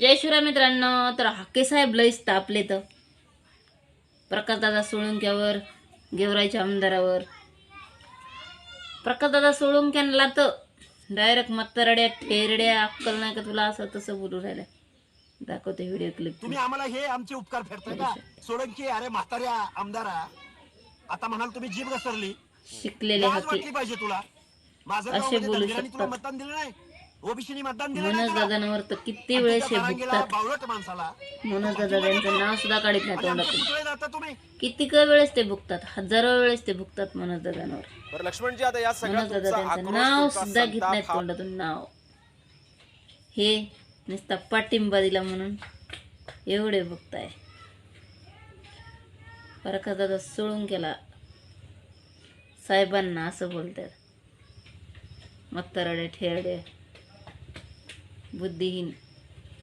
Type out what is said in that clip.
जय शिवराय मित्रांनो. तर हाके साहेब लईच तापले तर. प्रकाशदादा सोळंक्यावर गेवराईच्या आमदारावर. प्रकाशदादा सोळंक्यांना तर डायरेक्ट मत्तरड्या ठेरड्या अक्कल नाही का तुला असं तसं बोलू राहिल्या. दाखवते व्हिडिओ क्लिप तुम्ही आम्हाला हे आमचे उपकार फेडताय का? सोळंकी अरे म्हाताऱ्या आमदारा आता म्हणाल तुम्ही जीभ घसरली. शिकलेले हाके पाहिजे तुला. माझं असे गावामध्ये बोलू शकतात. मतदान दिलं नाही. ओबीसीनी मतदान दिलं मनोज. दादांवर तर किती वेळेस हे बावळट माणसाला. मनोज दादा त्यांचं नाव सुद्धा काढत नाही तोंडातून. पुतळे जाता तुम्ही? किती वेळेस ते भुगतात हजारो वेळेस ते भुगतात मनोज दादांवर. बरं लक्ष्मणजी आता या सगळ्या मनोज दादा तुमचा त्यांचं आक्रोश, नाव तुमचा सुद्धा घेत संताप नाहीत हा तोंडातून नाव. हे नुसता पाठिंबा दिला म्हणून एवढे बघताय परका दादा सोडून केला साहेबांना असं बोलतात. मत्तरडे ठेरडे. बुद्धिहीन.